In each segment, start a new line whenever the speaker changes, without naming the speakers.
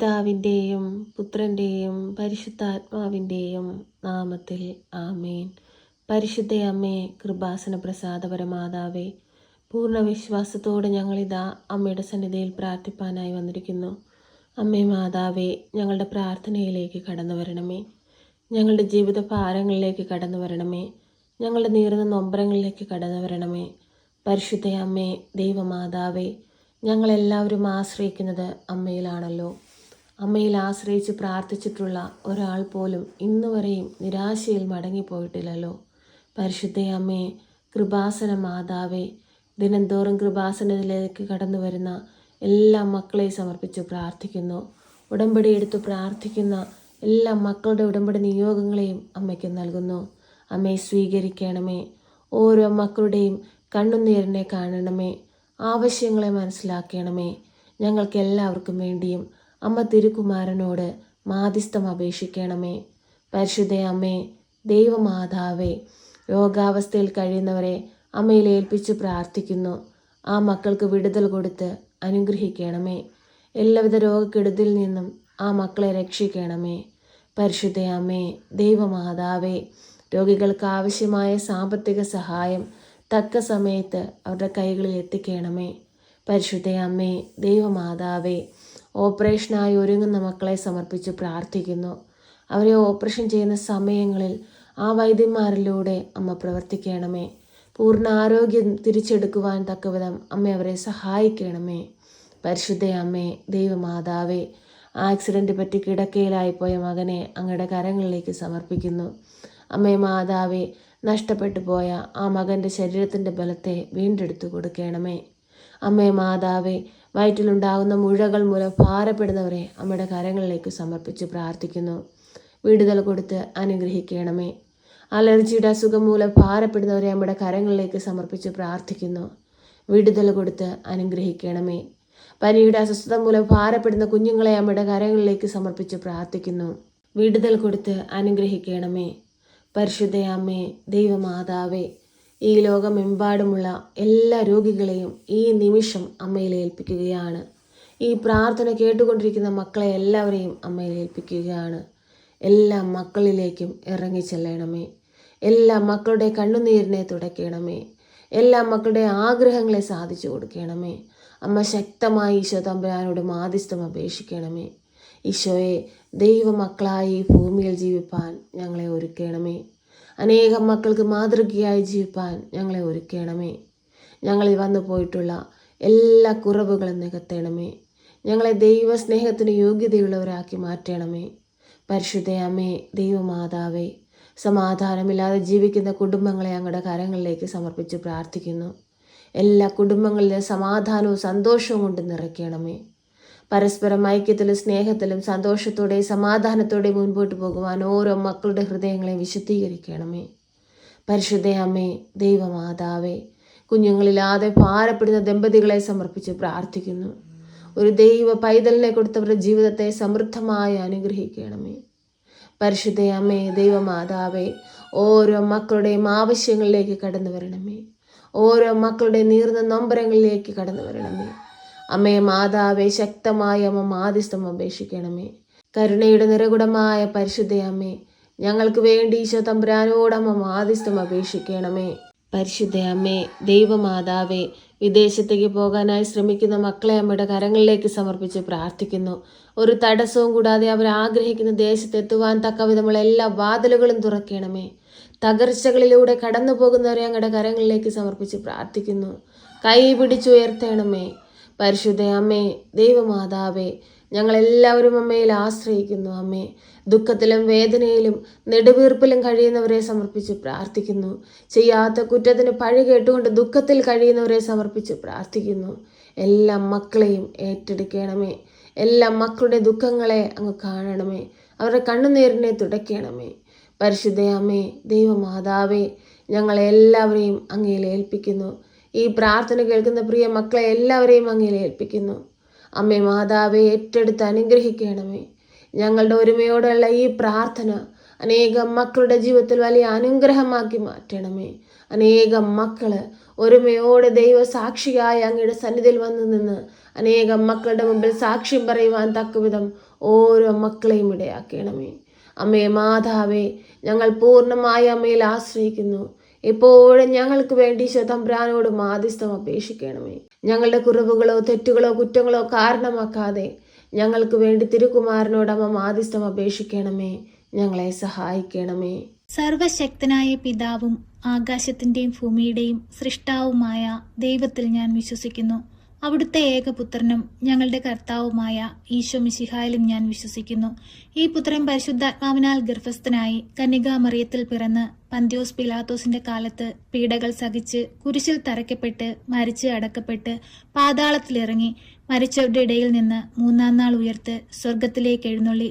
പിതാവിന്റെയും പുത്രന്റെയും പരിശുദ്ധാത്മാവിന്റെയും നാമത്തിൽ ആമേൻ. പരിശുദ്ധ അമ്മേ കൃപാസന പ്രസാദപരമാതാവേ പൂർണ വിശ്വാസത്തോടെ ഞങ്ങളിതാ അമ്മയുടെ സന്നിധിയിൽ പ്രാർത്ഥിപ്പാനായി വന്നിരിക്കുന്നു. അമ്മേ മാതാവേ ഞങ്ങളുടെ പ്രാർത്ഥനയിലേക്ക് കടന്നു വരണമേ. ഞങ്ങളുടെ ജീവിത ഭാരങ്ങളിലേക്ക് കടന്നു വരണമേ. ഞങ്ങളുടെ നീറുന്ന നൊമ്പരങ്ങളിലേക്ക് കടന്നു വരണമേ. പരിശുദ്ധ അമ്മേ ദൈവമാതാവേ ഞങ്ങളെല്ലാവരും ആശ്രയിക്കുന്നത് അമ്മയിലാണല്ലോ. അമ്മയിൽ ആശ്രയിച്ച് പ്രാർത്ഥിച്ചിട്ടുള്ള ഒരാൾ പോലും ഇന്നുവരെയും നിരാശയിൽ മടങ്ങിപ്പോയിട്ടില്ലല്ലോ. പരിശുദ്ധ അമ്മയെ കൃപാസന മാതാവേ ദിനംതോറും കൃപാസനത്തിലേക്ക് കടന്നു വരുന്ന എല്ലാ മക്കളെയും സമർപ്പിച്ച് പ്രാർത്ഥിക്കുന്നു. ഉടമ്പടി എടുത്ത് പ്രാർത്ഥിക്കുന്ന എല്ലാ മക്കളുടെ ഉടമ്പടി നിയോഗങ്ങളെയും അമ്മയ്ക്ക് നൽകുന്നു. അമ്മയെ സ്വീകരിക്കണമേ. ഓരോ മക്കളുടെയും കണ്ണുനീരിനെ കാണണമേ. ആവശ്യങ്ങളെ മനസ്സിലാക്കണമേ. ഞങ്ങൾക്ക് എല്ലാവർക്കും വേണ്ടിയും അമ്മ തിരുക്കുമാരനോട് മാധ്യസ്ഥം അപേക്ഷിക്കണമേ. പരിശുദ്ധ അമ്മേ ദൈവമാതാവേ രോഗാവസ്ഥയിൽ കഴിയുന്നവരെ അമ്മയിൽ ഏൽപ്പിച്ച് പ്രാർത്ഥിക്കുന്നു. ആ മക്കൾക്ക് വിടുതൽ കൊടുത്ത് അനുഗ്രഹിക്കണമേ. എല്ലാവിധ രോഗക്കെടുതിൽ നിന്നും ആ മക്കളെ രക്ഷിക്കണമേ. പരിശുദ്ധ അമ്മേ ദൈവമാതാവേ രോഗികൾക്ക് ആവശ്യമായ സാമ്പത്തിക സഹായം തക്ക സമയത്ത് അവരുടെ കൈകളിൽ എത്തിക്കണമേ. പരിശുദ്ധ അമ്മേ ദൈവമാതാവേ ഓപ്പറേഷനായി ഒരുങ്ങുന്ന മക്കളെ സമർപ്പിച്ച് പ്രാർത്ഥിക്കുന്നു. അവരെ ഓപ്പറേഷൻ ചെയ്യുന്ന സമയങ്ങളിൽ ആ വൈദ്യന്മാരിലൂടെ അമ്മ പ്രവർത്തിക്കണമേ. പൂർണ ആരോഗ്യം തിരിച്ചെടുക്കുവാൻ തക്കവിധം അമ്മ അവരെ സഹായിക്കണമേ. പരിശുദ്ധ അമ്മേ ദൈവമാതാവേ ആക്സിഡന്റ് പറ്റി കിടക്കയിലായി പോയ മകനെ അങ്ങയുടെ കരങ്ങളിലേക്ക് സമർപ്പിക്കുന്നു. അമ്മേ മാതാവേ നഷ്ടപ്പെട്ടു പോയ ആ മകന്റെ ശരീരത്തിന്റെ ബലത്തെ വീണ്ടെടുത്തു കൊടുക്കണമേ. അമ്മേ മാതാവേ വയറ്റിലുണ്ടാകുന്ന മുഴകൾ മൂലം ഭാരപ്പെടുന്നവരെ അമ്മയുടെ കരങ്ങളിലേക്ക് സമർപ്പിച്ച് പ്രാർത്ഥിക്കുന്നു. വിടുതൽ കൊടുത്ത് അനുഗ്രഹിക്കണമേ. അലർജിയുടെ അസുഖം മൂലം ഭാരപ്പെടുന്നവരെ അമ്മയുടെ കരങ്ങളിലേക്ക് സമർപ്പിച്ച് പ്രാർത്ഥിക്കുന്നു. വിടുതൽ കൊടുത്ത് അനുഗ്രഹിക്കണമേ. പനിയുടെ അസ്വസ്ഥത മൂലം ഭാരപ്പെടുന്ന കുഞ്ഞുങ്ങളെ അമ്മയുടെ കരങ്ങളിലേക്ക് സമർപ്പിച്ച് പ്രാർത്ഥിക്കുന്നു. വിടുതൽ കൊടുത്ത് അനുഗ്രഹിക്കണമേ. പരിശുദ്ധ അമ്മേ ദൈവമാതാവേ ഈ ലോകമെമ്പാടുമുള്ള എല്ലാ രോഗികളെയും ഈ നിമിഷം അമ്മയിൽ ഏൽപ്പിക്കുകയാണ്. ഈ പ്രാർത്ഥന കേട്ടുകൊണ്ടിരിക്കുന്ന മക്കളെ എല്ലാവരെയും അമ്മയിൽ ഏൽപ്പിക്കുകയാണ്. എല്ലാ മക്കളിലേക്കും ഇറങ്ങിച്ചെല്ലണമേ എല്ലാ മക്കളുടെ കണ്ണുനീരിനെ തുടയ്ക്കണമേ. എല്ലാ മക്കളുടെ ആഗ്രഹങ്ങളെ സാധിച്ചു കൊടുക്കണമേ. അമ്മ ശക്തമായി ഈശോ തമ്പുരാനോട് മാധ്യസ്ഥം അപേക്ഷിക്കണമേ. ഈശോയെ ദൈവമക്കളായി ഭൂമിയിൽ ജീവിപ്പാൻ ഞങ്ങളെ ഒരുക്കണമേ. അനേകം മക്കൾക്ക് മാതൃകയായി ജീവിപ്പാൻ ഞങ്ങളെ ഒരുക്കണമേ. ഞങ്ങളിൽ വന്നു പോയിട്ടുള്ള എല്ലാ കുറവുകളും നികത്തണമേ. ഞങ്ങളെ ദൈവസ്നേഹത്തിന് യോഗ്യതയുള്ളവരാക്കി മാറ്റണമേ. പരിശുദ്ധ അമ്മേ ദൈവമാതാവേ സമാധാനമില്ലാതെ ജീവിക്കുന്ന കുടുംബങ്ങളെ ഞങ്ങളുടെ കരങ്ങളിലേക്ക് സമർപ്പിച്ച് പ്രാർത്ഥിക്കുന്നു. എല്ലാ കുടുംബങ്ങളിലും സമാധാനവും സന്തോഷവും കൊണ്ട് നിറയ്ക്കണമേ. പരസ്പരം ഐക്യത്തിലും സ്നേഹത്തിലും സന്തോഷത്തോടെ സമാധാനത്തോടെ മുൻപോട്ട് പോകുവാൻ ഓരോ മക്കളുടെ ഹൃദയങ്ങളെ വിശുദ്ധീകരിക്കണമേ. പരിശുദ്ധ അമ്മേ ദൈവമാതാവേ കുഞ്ഞുങ്ങളില്ലാതെ ഭാരപ്പെടുന്ന ദമ്പതികളെ സമർപ്പിച്ച് പ്രാർത്ഥിക്കുന്നു. ഒരു ദൈവ പൈതലിനെ കൊടുത്തവരുടെ ജീവിതത്തെ സമൃദ്ധമായി അനുഗ്രഹിക്കണമേ. പരിശുദ്ധ അമ്മേ ദൈവമാതാവേ ഓരോ മക്കളുടെയും ആവശ്യങ്ങളിലേക്ക് കടന്നു വരണമേ. ഓരോ മക്കളുടെ നീർന്ന നൊമ്പരങ്ങളിലേക്ക് കടന്നു വരണമേ. അമ്മേ മാതാവേ ശക്തമായ അമ്മ മാധ്യസ്ഥം അപേക്ഷിക്കണമേ. കരുണയുടെ നിറകുടമായ പരിശുദ്ധ അമ്മേ ഞങ്ങൾക്ക് വേണ്ടി ഈശോ തമ്പുരാനോടമ്മ മാധ്യസ്ഥം അപേക്ഷിക്കണമേ. പരിശുദ്ധ അമ്മേ ദൈവമാതാവേ വിദേശത്തേക്ക് പോകാനായി ശ്രമിക്കുന്ന മക്കളെ അമ്മയുടെ കരങ്ങളിലേക്ക് സമർപ്പിച്ച് പ്രാർത്ഥിക്കുന്നു. ഒരു തടസ്സവും കൂടാതെ അവർ ആഗ്രഹിക്കുന്ന ദേശത്തെത്തുവാൻ തക്കവിധമുള്ള എല്ലാ വാതിലുകളും തുറക്കണമേ. തകർച്ചകളിലൂടെ കടന്നു പോകുന്നവരെ അങ്ങയുടെ കരങ്ങളിലേക്ക് സമർപ്പിച്ച് പ്രാർത്ഥിക്കുന്നു. കൈ പിടിച്ചുയർത്തണമേ പരിശുദ്ധ അമ്മേ ദൈവമാതാവേ ഞങ്ങളെല്ലാവരും അമ്മയിൽ ആശ്രയിക്കുന്നു അമ്മേ. ദുഃഖത്തിലും വേദനയിലും നെടുവീർപ്പിലും കഴിയുന്നവരെ സമർപ്പിച്ച് പ്രാർത്ഥിക്കുന്നു. ചെയ്യാത്ത കുറ്റത്തിന് പഴി കേട്ടുകൊണ്ട് ദുഃഖത്തിൽ കഴിയുന്നവരെ സമർപ്പിച്ച് പ്രാർത്ഥിക്കുന്നു. എല്ലാ മക്കളെയും ഏറ്റെടുക്കണമേ. എല്ലാ മക്കളുടെ ദുഃഖങ്ങളെ അങ്ങ് കാണണമേ. അവരുടെ കണ്ണുനീരിനെ തുടയ്ക്കണമേ. പരിശുദ്ധ അമ്മേ ദൈവമാതാവേ ഞങ്ങളെല്ലാവരെയും അങ്ങയിൽ ഏൽപ്പിക്കുന്നു. ഈ പ്രാർത്ഥന കേൾക്കുന്ന പ്രിയ മക്കളെ എല്ലാവരെയും അങ്ങയിൽ ഏൽപ്പിക്കുന്നു. അമ്മേ മാതാവെ ഏറ്റെടുത്ത് അനുഗ്രഹിക്കണമേ. ഞങ്ങളുടെ ഒരുമയോടുള്ള ഈ പ്രാർത്ഥന അനേകം മക്കളുടെ ജീവിതത്തിൽ വലിയ അനുഗ്രഹമാക്കി മാറ്റണമേ. അനേകം മക്കൾ ഒരുമയോടെ ദൈവ സാക്ഷിയായ അങ്ങയുടെ സന്നിധിയിൽ വന്നു നിന്ന് അനേകം മക്കളുടെ മുമ്പിൽ സാക്ഷ്യം പറയുവാൻ തക്കവിധം ഓരോ മക്കളെയും ഇടയാക്കണമേ. അമ്മേ മാതാവേ ഞങ്ങൾ പൂർണമായി അമ്മയിൽ ആശ്രയിക്കുന്നു. എപ്പോഴും ഞങ്ങൾക്ക് വേണ്ടി ശതംബ്രാനോട് മാധ്യസ്ഥം അപേക്ഷിക്കണമേ. ഞങ്ങളുടെ കുറവുകളോ തെറ്റുകളോ കുറ്റങ്ങളോ കാരണമാക്കാതെ ഞങ്ങൾക്ക് വേണ്ടി തിരുകുമാരനോട് അമ്മ മാധ്യസ്ഥം അപേക്ഷിക്കണമേ. ഞങ്ങളെ സഹായിക്കണമേ.
സർവശക്തനായ പിതാവും ആകാശത്തിന്റെയും ഭൂമിയുടെയും സൃഷ്ടാവുമായ ദൈവത്തിൽ ഞാൻ വിശ്വസിക്കുന്നു. അവിടുത്തെ ഏകപുത്രനും ഞങ്ങളുടെ കർത്താവുമായ ഈശോ മിശിഹായിലും ഞാൻ വിശ്വസിക്കുന്നു. ഈ പുത്രൻ പരിശുദ്ധാത്മാവിനാൽ ഗർഭസ്ഥനായി കന്യകാമറിയത്തിൽ പിറന്ന് പന്ത്യോസ് പിലാത്തോസിന്റെ കാലത്ത് പീഡകൾ സഹിച്ച് കുരിശിൽ തറയ്ക്കപ്പെട്ട് മരിച്ച് അടക്കപ്പെട്ട് പാതാളത്തിലിറങ്ങി മരിച്ചവരുടെ ഇടയിൽ നിന്ന് മൂന്നാം നാൾ ഉയർത്ത് സ്വർഗത്തിലേക്ക് എഴുന്നള്ളി.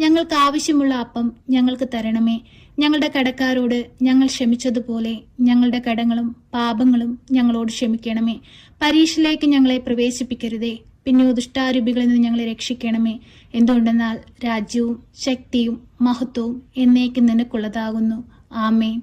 ഞങ്ങൾക്ക് ആവശ്യമുള്ള അപ്പം ഞങ്ങൾക്ക് തരണമേ. ഞങ്ങളുടെ കടക്കാരോട് ഞങ്ങൾ ക്ഷമിച്ചതുപോലെ ഞങ്ങളുടെ കടങ്ങളും പാപങ്ങളും ഞങ്ങളോട് ക്ഷമിക്കണമേ. പരീക്ഷയിലേക്ക് ഞങ്ങളെ പ്രവേശിപ്പിക്കരുതേ. പിന്നെ ദുഷ്ടാരൂപികളിൽ നിന്ന് ഞങ്ങളെ രക്ഷിക്കണമേ. എന്തുകൊണ്ടെന്നാൽ രാജ്യവും ശക്തിയും മഹത്വവും എന്നേക്കും നിനക്കുള്ളതാകുന്നു. ആമേൻ.